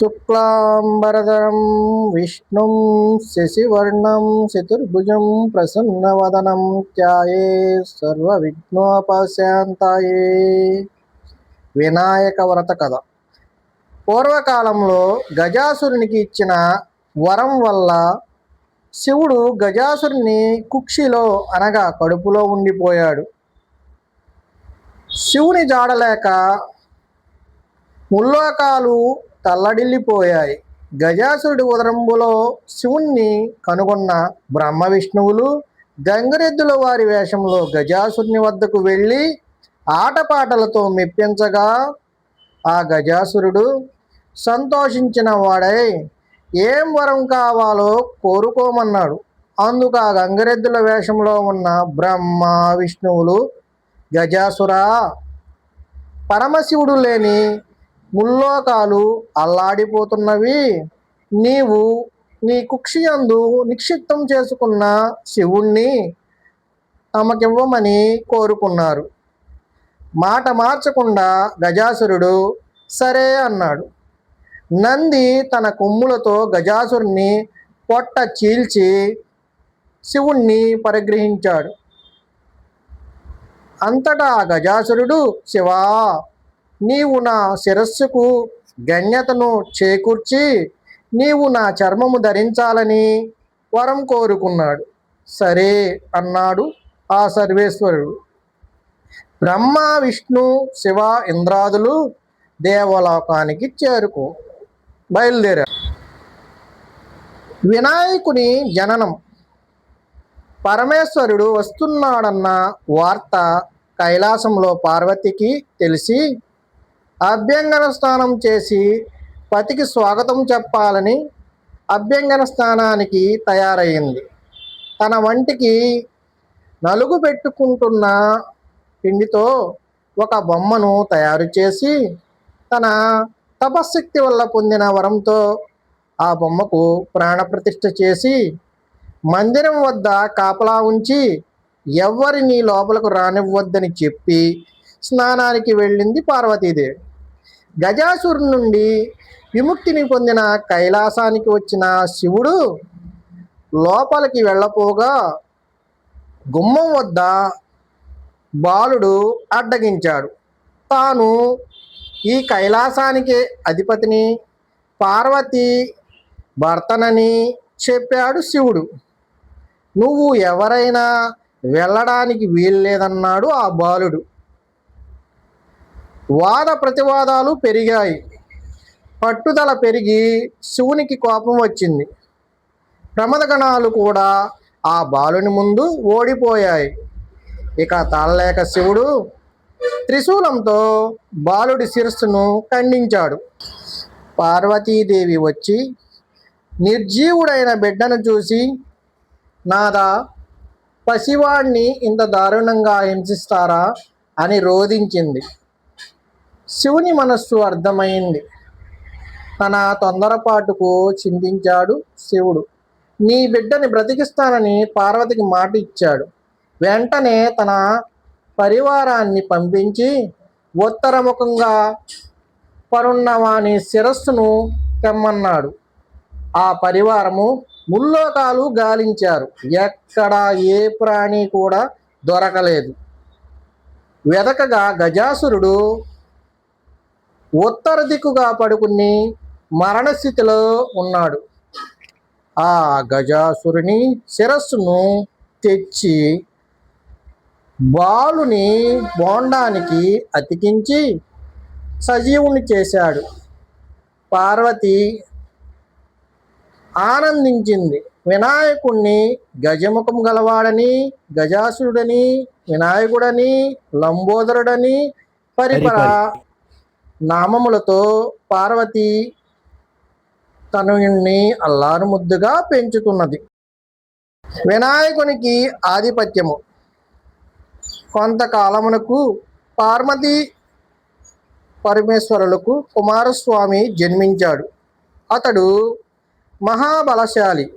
శుక్లాంబరధరం విష్ణుం శశివర్ణం చతుర్భుజం ప్రసన్నవదనం త్యాయే సర్వవిఘ్నోపశాంతాయే. వినాయక వ్రత కథ. పూర్వకాలంలో గజాసురునికి ఇచ్చిన వరం వల్ల శివుడు గజాసురుని కుక్షిలో అనగా కడుపులో ఉండిపోయాడు. శివుని జాడలేక ముల్లోకాలు తల్లడిల్లిపోయాయి. గజాసురుడి ఉదరంబులో శివుణ్ణి కనుగొన్న బ్రహ్మ విష్ణువులు గంగరెద్దుల వారి వేషంలో గజాసురుని వద్దకు వెళ్ళి ఆటపాటలతో మెప్పించగా ఆ గజాసురుడు సంతోషించిన వాడై ఏం వరం కావాలో కోరుకోమన్నాడు. అందుకు ఆ గంగరెద్దుల వేషంలో ఉన్న బ్రహ్మ విష్ణువులు గజాసురా పరమశివుడు లేని ముల్లోకాలు అల్లాడిపోతున్నవి. నీవు నీ కుక్షియందు నిక్షిప్తం చేసుకున్న శివుణ్ణి తమకివ్వమని కోరుకున్నారు. మాట మార్చకుండా గజాసురుడు సరే అన్నాడు. నంది తన కొమ్ములతో గజాసురుణ్ణి పొట్ట చీల్చి శివుణ్ణి పరిగ్రహించాడు. అంతటా ఆ గజాసురుడు శివా నీవు నా శిరస్సుకు గణ్యతను చేకూర్చి నీవు నా చర్మము ధరించాలని వరం కోరుకున్నాడు. సరే అన్నాడు ఆ సర్వేశ్వరుడు. బ్రహ్మ విష్ణు శివ ఇంద్రాదులు దేవలోకానికి చేరుకో బయలుదేరారు. వినాయకుని జననం. పరమేశ్వరుడు వస్తున్నాడన్న వార్త కైలాసంలో పార్వతికి తెలిసి అభ్యంగన స్నానం చేసి పతికి స్వాగతం చెప్పాలని అభ్యంగన స్నానానికి తయారయ్యింది తన వంటికి నలుగు పెట్టుకుంటున్న పిండితో ఒక బొమ్మను తయారు చేసి తన తపశక్తి వల్ల పొందిన వరంతో ఆ బొమ్మకు ప్రాణప్రతిష్ఠ చేసి మందిరం వద్ద కాపలా ఉంచి ఎవ్వరిని లోపలకు రానివ్వద్దని చెప్పి స్నానానికి వెళ్ళింది పార్వతీదేవి. గజాసురు నుండి విముక్తిని పొందిన కైలాసానికి వచ్చిన శివుడు లోపలికి వెళ్ళపోగా గుమ్మం వద్ద బాలుడు అడ్డగించాడు. తాను ఈ కైలాసానికి అధిపతిని పార్వతి భర్తనని చెప్పాడు శివుడు. నువ్వు ఎవరైనా వెళ్ళడానికి వీల్లేదన్నాడు ఆ బాలుడు. వాద ప్రతివాదాలు పెరిగాయి. పట్టుదల పెరిగి శివునికి కోపం వచ్చింది. ప్రమదగణాలు కూడా ఆ బాలుని ముందు ఓడిపోయాయి. ఇక తాళలేక శివుడు త్రిశూలంతో బాలుడి శిరస్సును ఖండించాడు. పార్వతీదేవి వచ్చి నిర్జీవుడైన బిడ్డను చూసి నాదా పసివాణ్ణి ఇంత దారుణంగా హింసిస్తారా? అని రోధించింది. శివుని మనస్సు అర్థమైంది. తన తొందరపాటుకు చింతించాడు శివుడు. నీ బిడ్డని బ్రతికిస్తానని పార్వతికి మాట ఇచ్చాడు. వెంటనే తన పరివారాన్ని పంపించి ఉత్తరముఖంగా పరున్న వాని శిరస్సును తెమ్మన్నాడు. ఆ పరివారము ముల్లోకాలు గాలించారు. ఎక్కడ ఏ ప్రాణి కూడా దొరకలేదు. వెదకగా గజాసురుడు ఉత్తర దిక్కుగా పడుకుని మరణస్థితిలో ఉన్నాడు. ఆ గజాసురుని శిరస్సును తెచ్చి బాలుని బోండానికి అతికించి సజీవుని చేశాడు. పార్వతి ఆనందించింది. వినాయకుణ్ణి గజముఖం గలవాడని గజాసురుడని వినాయకుడని లంబోదరుడని పరిపర నామములతో పార్వతి తనయుణ్ణి అల్లారు ముద్దుగా పెంచుతున్నది. వినాయకునికి ఆధిపత్యము. కొంతకాలమునకు పార్వతి పరమేశ్వరులకు కుమారస్వామి జన్మించాడు. అతడు మహాబలశాలి.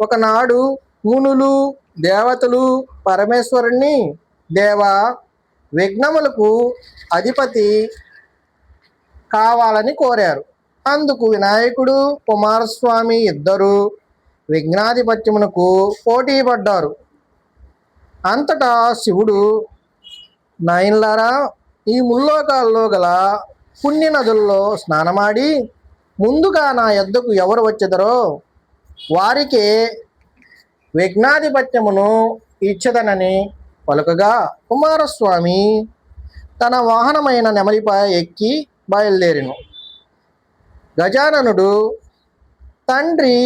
ఒకనాడు మునులు దేవతలు పరమేశ్వరుణ్ణి దేవ విఘ్నములకు అధిపతి కావాలని కోరారు. అందుకు వినాయకుడు కుమారస్వామి ఇద్దరు విఘ్నాధిపత్యమునకు పోటీ పడ్డారు అంతటా శివుడు నాయనలారా ఈ ముల్లోకాల్లో గల పుణ్య నదుల్లో స్నానమాడి ముందుగా నా ఎద్దకు ఎవరు వచ్చెదరో వారికే విఘ్నాధిపత్యమును ఇచ్చదనని పలుకగా కుమారస్వామి తన వాహనమైన నెమలిపై ఎక్కి బయలుదేరిను. గజాననుడు తండ్రి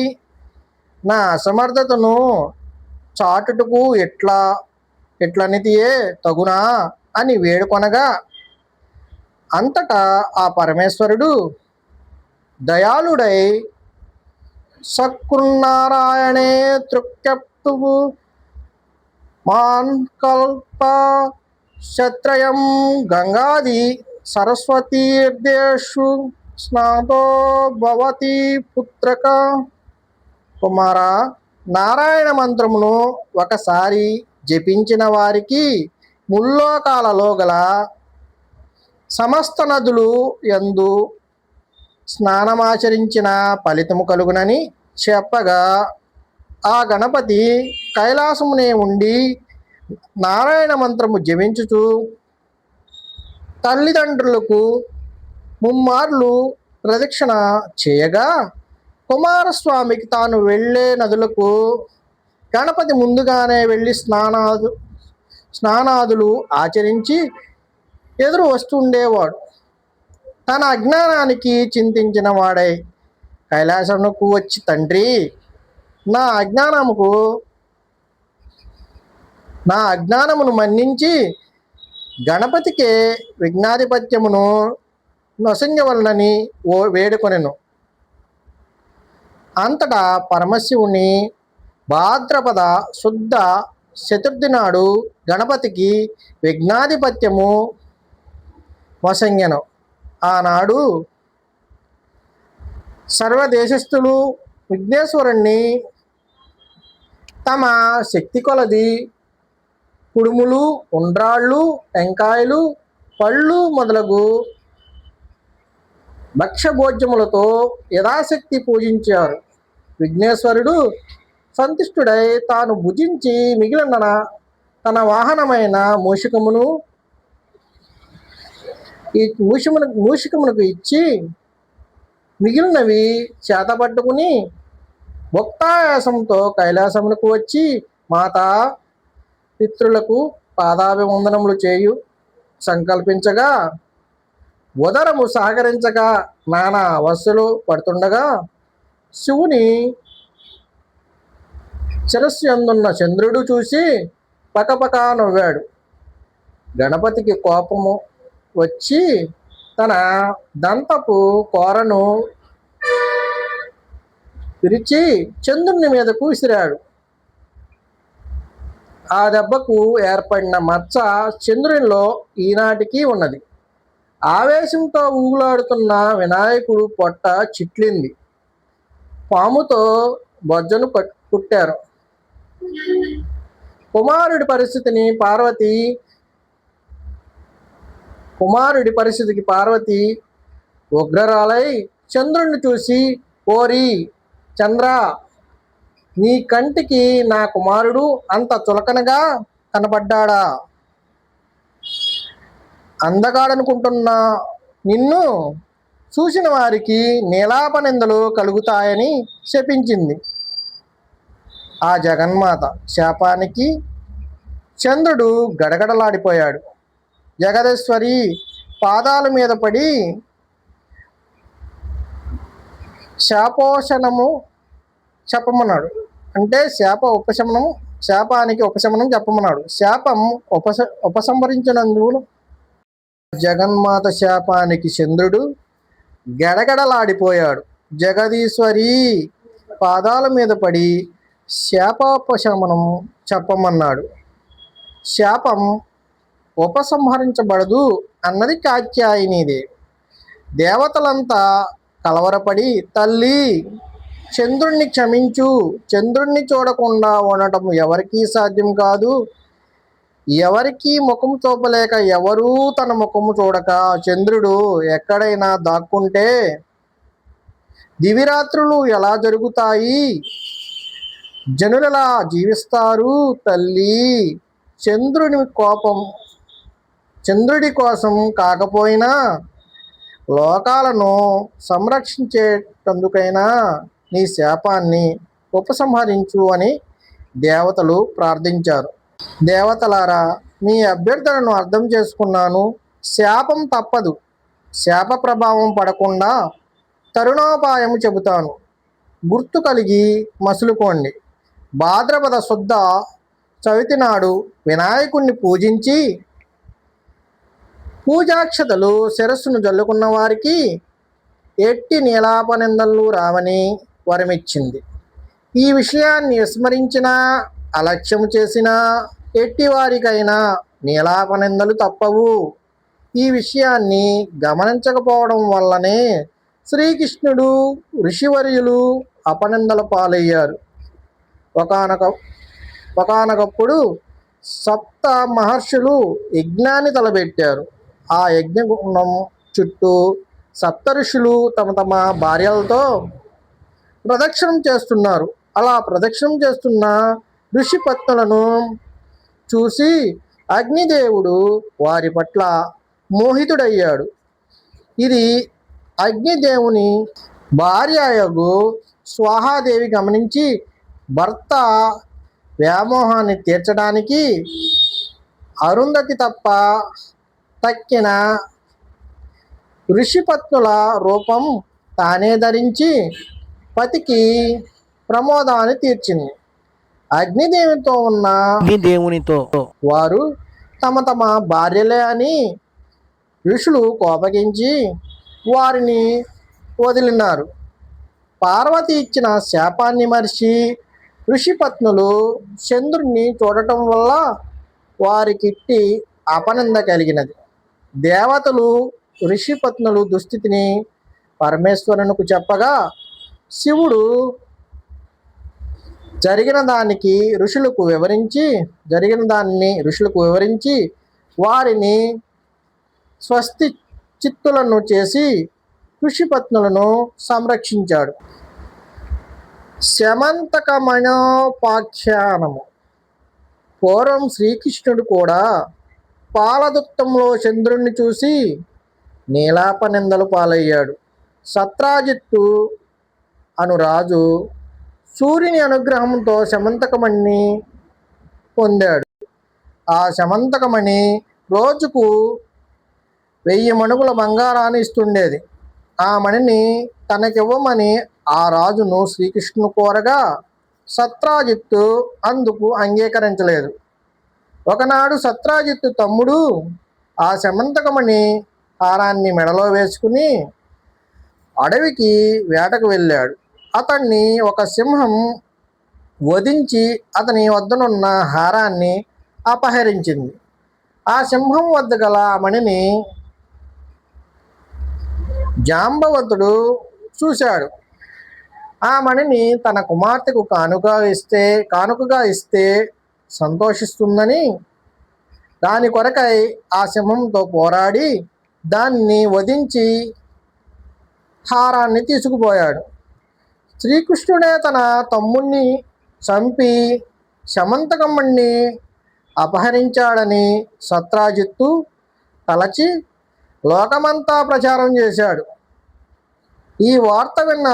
నా అసమర్థతను చాటుటకు ఎట్లా ఎట్లనితియే తగునా అని వేడుకొనగా అంతటా ఆ పరమేశ్వరుడు దయాళుడై సకృన్నారాయణే తృక్యప్తువు మాన్ కల్ప క్షత్రయం గంగాది సరస్వతీర్దేషు స్నాతో భవతి పుత్రక. కుమార నారాయణ మంత్రమును ఒకసారి జపించిన వారికి ముల్లోకాలలో గల సమస్త నదులు ఎందు స్నానమాచరించిన ఫలితము కలుగునని చెప్పగా ఆ గణపతి కైలాసమునే ఉండి నారాయణ మంత్రము జపించుచు తల్లిదండ్రులకు ముమ్మార్లు ప్రదక్షిణ చేయగా కుమారస్వామికి తాను వెళ్ళే నదులకు గణపతి ముందుగానే వెళ్ళి స్నానాదు స్నానాదులు ఆచరించి ఎదురు వస్తుండేవాడు. తన అజ్ఞానానికి చింతించిన వాడై కైలాసమునకు వచ్చి తండ్రి నా అజ్ఞానముకు నా అజ్ఞానమును మన్నించి గణపతికే విఘ్నాధిపత్యమును నొసంగవలనని ఓ వేడుకొనెను. అంతటా పరమశివుని భాద్రపద శుద్ధ చతుర్థి నాడు గణపతికి విఘ్నాధిపత్యము వసంగెను ఆనాడు సర్వదేశస్థులు విఘ్నేశ్వరుణ్ణి తమ శక్తి కొలది కుడుములు ఉండ్రాళ్ళు టెంకాయలు పళ్ళు మొదలగు భక్ష్యభోజ్యములతో యథాశక్తి పూజించారు. విఘ్నేశ్వరుడు సంతుష్టుడై తాను భుజించి మిగిలిన తన వాహనమైన మూషికమును ఈ మూషమును మూషికమునకు ఇచ్చి మిగిలినవి చేతపట్టుకుని భక్తాయాసంతో కైలాసమునకు వచ్చి మాతా పితృలకు పాదాభివందనములు చేయు సంకల్పించగా ఉదరము సహకరించక నానా అవస్థలు పడుతుండగా శివుని శిరస్సు ఎందున్న చంద్రుడు చూసి పకపక నవ్వాడు. గణపతికి కోపము వచ్చి తన దంతపు కోరను విరిచి చంద్రుని మీదకు విసిరాడు. ఆ దెబ్బకు ఏర్పడిన మచ్చ చంద్రునిలో ఈనాటికి ఉన్నది. ఆవేశంతో ఊగులాడుతున్న వినాయకుడు పొట్ట చిట్లింది. పాముతో బొజ్జను కుట్టారు. కుమారుడి పరిస్థితిని పార్వతి కుమారుడి పరిస్థితికి పార్వతి ఉగ్రరాలై చంద్రుణ్ణి చూసి ఓరి చంద్ర నీ కంటికి నా కుమారుడు అంత చులకనగా కనపడ్డాడా అందగాడనుకుంటున్న నిన్ను చూసిన వారికి నీలాపనిందలు కలుగుతాయని శపించింది. ఆ జగన్మాత శాపానికి చంద్రుడు గడగడలాడిపోయాడు. జగదేశ్వరి పాదాల మీద పడి శాపోషణము చెప్పమన్నాడు. అంటే శాప ఉపశమనం శాపానికి ఉపశమనం చెప్పమన్నాడు. శాపం ఉపస ఉపసంహరించినందుకు జగన్మాత శాపానికి చంద్రుడు గడగడలాడిపోయాడు. జగదీశ్వరి పాదాల మీద పడి శాపోపశమనం చెప్పమన్నాడు. శాపం ఉపసంహరించబడదు అన్నది కాత్యాయనిదే. దేవతలంతా కలవరపడి తల్లి చంద్రుణ్ణి క్షమించు. చంద్రుణ్ణి చూడకుండా ఉండటం ఎవరికీ సాధ్యం కాదు. ఎవరికీ ముఖం చూపలేక ఎవరూ తన ముఖము చూడక చంద్రుడు ఎక్కడైనా దాక్కుంటే దివిరాత్రులు ఎలా జరుగుతాయి? జనులలా జీవిస్తారు తల్లి? చంద్రుని కోపం చంద్రుడి కోసం కాకపోయినా లోకాలను సంరక్షించేటందుకైనా నీ శాపాన్ని ఉపసంహరించు అని దేవతలు ప్రార్థించారు. దేవతలారా మీ అభ్యర్థనను అర్థం చేసుకున్నాను. శాపం తప్పదు. శాప ప్రభావం పడకుండా తరుణోపాయం చెబుతాను. గుర్తు కలిగి మసులుకోండి. భాద్రపద శుద్ధ చవితి నాడు వినాయకుణ్ణి పూజించి పూజాక్షతలు శిరస్సును జల్లుకున్న వారికి ఎట్టి నీలాపనిందలు రావని వరమిచ్చింది. ఈ విషయాన్ని విస్మరించినా అలక్ష్యం చేసినా ఎట్టి వారికైనా నీలాపనిందలు తప్పవు. ఈ విషయాన్ని గమనించకపోవడం వల్లనే శ్రీకృష్ణుడు ఋషివర్యులు అపనిందల పాలయ్యారు. ఒకనొక ఒకనొకప్పుడు సప్త మహర్షులు యజ్ఞాన్ని తలబెట్టారు ఆ యజ్ఞగుండం చుట్టూ సప్త ఋషులు తమ తమ భార్యలతో ప్రదక్షిణం చేస్తున్నారు. అలా ప్రదక్షిణం చేస్తున్న ఋషిపత్నులను చూసి అగ్నిదేవుడు వారి పట్ల మోహితుడయ్యాడు. ఇది అగ్నిదేవుని భార్యయగు స్వాహాదేవి గమనించి భర్త వ్యామోహాన్ని తీర్చడానికి అరుంధతి తప్ప తక్కిన ఋషిపత్నుల రూపం తానే ధరించి పతికి ప్రమోదాన్ని తీర్చింది. అగ్నిదేవితో ఉన్న దేవునితో వారు తమ తమ భార్యలే అని ఋషులు కోపగించి వారిని వదిలినారు. పార్వతి ఇచ్చిన శాపాన్ని మరిచి ఋషిపత్నులు చంద్రుణ్ణి చూడటం వల్ల వారికిట్టి అపనంద కలిగినది. దేవతలు ఋషిపత్నులు దుస్థితిని పరమేశ్వరునికి చెప్పగా శివుడు జరిగిన దానికి ఋషులకు వివరించి జరిగిన దాన్ని ఋషులకు వివరించి వారిని స్వస్తి చిత్తులను చేసి ఋషిపత్నులను సంరక్షించాడు. శమంతకమణోపాఖ్యానము. పూర్వం శ్రీకృష్ణుడు కూడా పాలదుత్తంలో చంద్రుణ్ణి చూసి నీలాపనిందలు పాలయ్యాడు. సత్రాజిత్తు అను రాజు సూర్యుని అనుగ్రహంతో శమంతకమణిని పొందాడు. ఆ శమంతకమణి రోజుకు వెయ్యి మణుగుల బంగారాన్ని ఇస్తుండేది. ఆ మణిని తనకివ్వమని ఆ రాజును శ్రీకృష్ణుని కోరగా సత్రాజిత్తు అందుకు అంగీకరించలేదు. ఒకనాడు సత్రాజిత్తు తమ్ముడు ఆ శమంతకమణి హారాన్ని మెడలో వేసుకుని అడవికి వేటకు వెళ్ళాడు. అతన్ని ఒక సింహం వధించి అతని వద్దనున్న హారాన్ని అపహరించింది. ఆ సింహం వద్ద గల ఆ మణిని జాంబవంతుడు చూశాడు. ఆ మణిని తన కుమార్తెకు కానుక ఇస్తే కానుకగా ఇస్తే సంతోషిస్తుందని దాని కొరకై ఆ సింహంతో పోరాడి దాన్ని వధించి హారాన్ని తీసుకుపోయాడు. శ్రీకృష్ణుడే తన తమ్ముణ్ణి చంపి శమంతకమ్మణ్ణి అపహరించాడని సత్రాజిత్తు తలచి లోకమంతా ప్రచారం చేశాడు. ఈ వార్త విన్న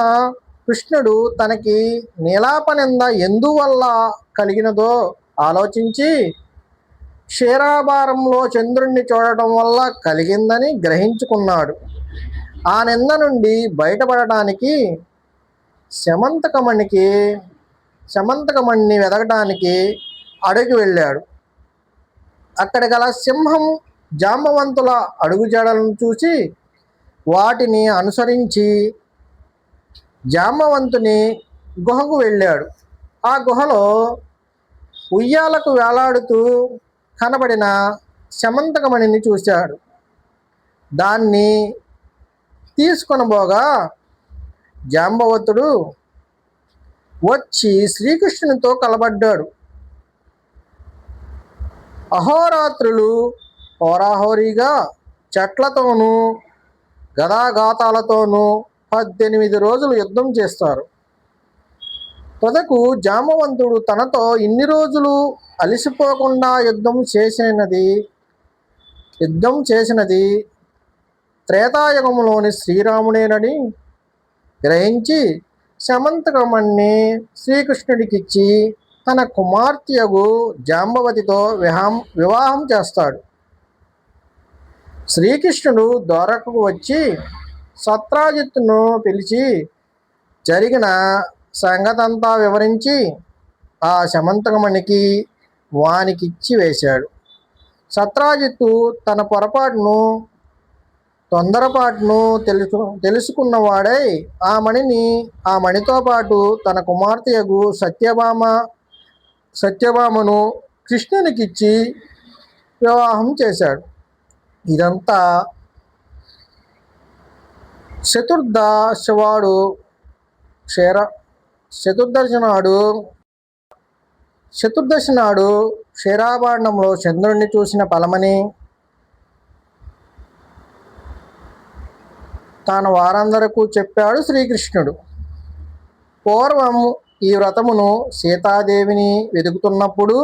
కృష్ణుడు తనకి నీలాపనింద ఎందువల్ల కలిగినదో ఆలోచించి క్షీరాభారంలో చంద్రుణ్ణి చూడటం వల్ల కలిగిందని గ్రహించుకున్నాడు. ఆ నింద నుండి బయటపడటానికి శమంతకమణికి శమంతకమణిని వెదగటానికి అడవికి వెళ్ళాడు. అక్కడ గల సింహం జాంబవంతుల అడుగుజాడలను చూసి వాటిని అనుసరించి జాంబవంతుని గుహకు వెళ్ళాడు. ఆ గుహలో ఉయ్యాలకు వేలాడుతూ కనబడిన శమంతకమణిని చూశాడు. దాన్ని తీసుకొనబోగా జాంబవతుడు వచ్చి శ్రీకృష్ణునితో కలబడ్డాడు. అహోరాత్రులు హోరాహోరీగా చెట్లతోనూ గదాఘాతాలతోనూ పద్దెనిమిది రోజులు యుద్ధం చేస్తారు. తుదకు జామవంతుడు తనతో ఇన్ని రోజులు అలసిపోకుండా యుద్ధం చేసినది యుద్ధం చేసినది త్రేతాయుగంలోని శ్రీరాముడేనని గ్రహించి శమంతకమణ్ణి శ్రీకృష్ణుడికిచ్చి తన కుమార్తెయగు జాంబవతితో విహాం వివాహం చేస్తాడు. శ్రీకృష్ణుడు ద్వారకకు వచ్చి సత్రాజిత్తును పిలిచి జరిగిన సంగతంతా వివరించి ఆ శమంతకమణికి వానికిచ్చి వేశాడు. సత్రాజిత్తు తన పొరపాటును తొందరపాటును తెలుసు తెలుసుకున్నవాడై ఆ మణిని ఆ మణితో పాటు తన కుమార్తెయగు సత్యభామ సత్యభామను కృష్ణునికిచ్చి వివాహం చేశాడు. ఇదంతా చతుర్దశవాడు క్షీర చతుర్దశి నాడు చతుర్దశి నాడు క్షీరాభాండంలో చంద్రుణ్ణి చూసిన ఫలమని తాను వారందరకు చెప్పాడు శ్రీకృష్ణుడు. పూర్వం ఈ వ్రతమును సీతాదేవిని వెతుకుతున్నప్పుడు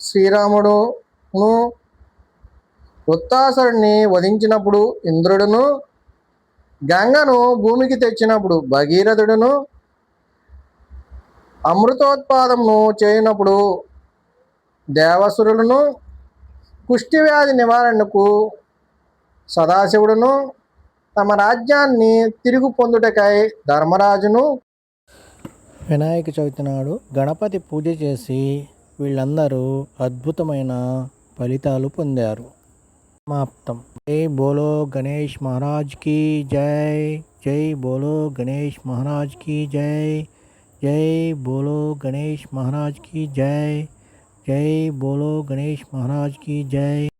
శ్రీరాముడును వృత్తాసురుణ్ణి వధించినప్పుడు ఇంద్రుడును గంగను భూమికి తెచ్చినప్పుడు భగీరథుడును అమృతోత్పాదమును చేయనప్పుడు దేవసురులను కుష్టివ్యాధి నివారణకు సదాశివుడును తమ రాజ్యాన్ని తిరుగు పొందుటకై ధర్మరాజును వినాయక చవితి నాడు గణపతి పూజ చేసి వీళ్ళందరూ అద్భుతమైన ఫలితాలు పొందారు. సమాప్తం. జై బోలో గణేష్ మహారాజ్కి జై. జై బోలో గణేష్ మహారాజ్కి జై. జై బోలో గణేష్ మహారాజ్కి జై. జై బోలో గణేష్ మహారాజ్కి జై.